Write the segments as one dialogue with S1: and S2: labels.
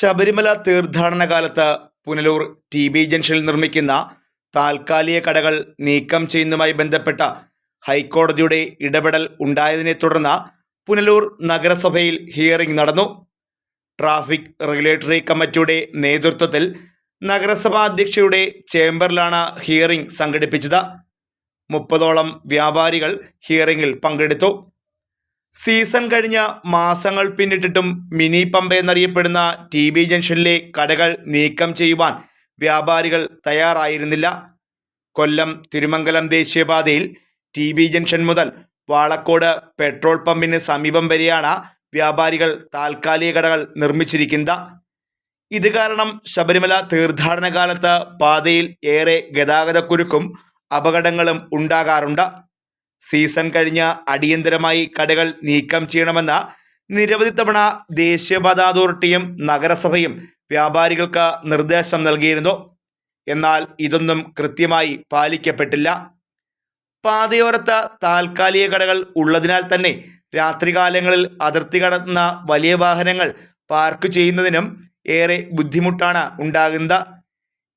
S1: ശബരിമല തീർത്ഥാടന കാലത്ത് Punalur T B ജംഗ്ഷനിൽ നിർമ്മിക്കുന്ന താൽക്കാലിക കടകൾ നീക്കം ചെയ്യുന്നതുമായി ബന്ധപ്പെട്ട ഹൈക്കോടതിയുടെ ഇടപെടൽ ഉണ്ടായതിനെ തുടർന്ന് പുനലൂർ നഗരസഭയിൽ ഹിയറിംഗ് നടന്നു. ട്രാഫിക് റെഗുലേറ്ററി കമ്മിറ്റിയുടെ നേതൃത്വത്തിൽ നഗരസഭാ അധ്യക്ഷയുടെ ചേംബറിലാണ് ഹിയറിംഗ് സംഘടിപ്പിച്ചത്. മുപ്പതോളം വ്യാപാരികൾ ഹിയറിംഗിൽ പങ്കെടുത്തു. സീസൺ കഴിഞ്ഞ മാസങ്ങൾ പിന്നിട്ടിട്ടും മിനി പമ്പ എന്നറിയപ്പെടുന്ന ടി ബി ജംഗ്ഷനിലെ കടകൾ നീക്കം ചെയ്യുവാൻ വ്യാപാരികൾ തയ്യാറായിരുന്നില്ല. കൊല്ലം തിരുമംഗലം ദേശീയപാതയിൽ ടി ബി ജംഗ്ഷൻ മുതൽ വാളക്കോട് പെട്രോൾ പമ്പിന് സമീപം വരെയാണ് വ്യാപാരികൾ താൽക്കാലിക കടകൾ നിർമ്മിച്ചിരിക്കുന്നത്. ഇത് കാരണം ശബരിമല തീർത്ഥാടന കാലത്ത് പാതയിൽ ഏറെ ഗതാഗതക്കുരുക്കും അപകടങ്ങളും ഉണ്ടാകാറുണ്ട്. സീസൺ കഴിഞ്ഞ് അടിയന്തരമായി കടകൾ നീക്കം ചെയ്യണമെന്ന നിരവധി തവണ ദേശീയപാത അതോറിറ്റിയും നഗരസഭയും വ്യാപാരികൾക്ക് നിർദ്ദേശം നൽകിയിരുന്നു. എന്നാൽ ഇതൊന്നും കൃത്യമായി പാലിക്കപ്പെട്ടില്ല. പാതയോരത്ത് താൽക്കാലിക കടകൾ ഉള്ളതിനാൽ തന്നെ രാത്രികാലങ്ങളിൽ അതിർത്തി കടന്ന വലിയ വാഹനങ്ങൾ പാർക്ക് ചെയ്യുന്നതിനും ഏറെ ബുദ്ധിമുട്ടാണ് ഉണ്ടാകുന്നത്.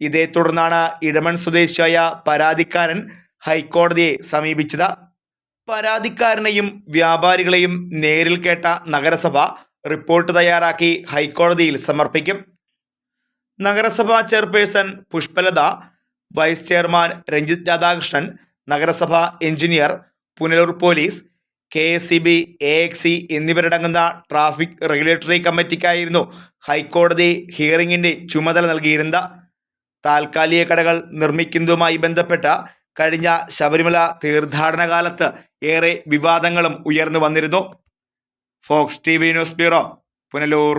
S1: ഇതേ തുടർന്നാണ് ഇടമൺ സ്വദേശിയായ പരാതിക്കാരൻ ഹൈക്കോടതിയെ സമീപിച്ചത്. പരാതിക്കാരനെയും വ്യാപാരികളെയും നേരിൽ കേട്ട നഗരസഭ റിപ്പോർട്ട് തയ്യാറാക്കി ഹൈക്കോടതിയിൽ സമർപ്പിക്കും. നഗരസഭാ chairperson Pushpalatha vice chairman Ranjith Radhakrishnan നഗരസഭാ engineer Punalur police K S C B A X C എന്നിവരടങ്ങുന്ന ട്രാഫിക് റെഗുലേറ്ററി കമ്മിറ്റിക്കായിരുന്നു ഹൈക്കോടതി ഹിയറിംഗിന്റെ ചുമതല നൽകിയിരുന്നത്. താൽക്കാലിക കടകൾ നിർമ്മിക്കുന്നതുമായി ബന്ധപ്പെട്ട കഴിഞ്ഞ ശബരിമല തീർത്ഥാടന കാലത്ത് ഏറെ വിവാദങ്ങളും ഉയർന്നു വന്നിരുന്നു. Fox T V news bureau Punalur.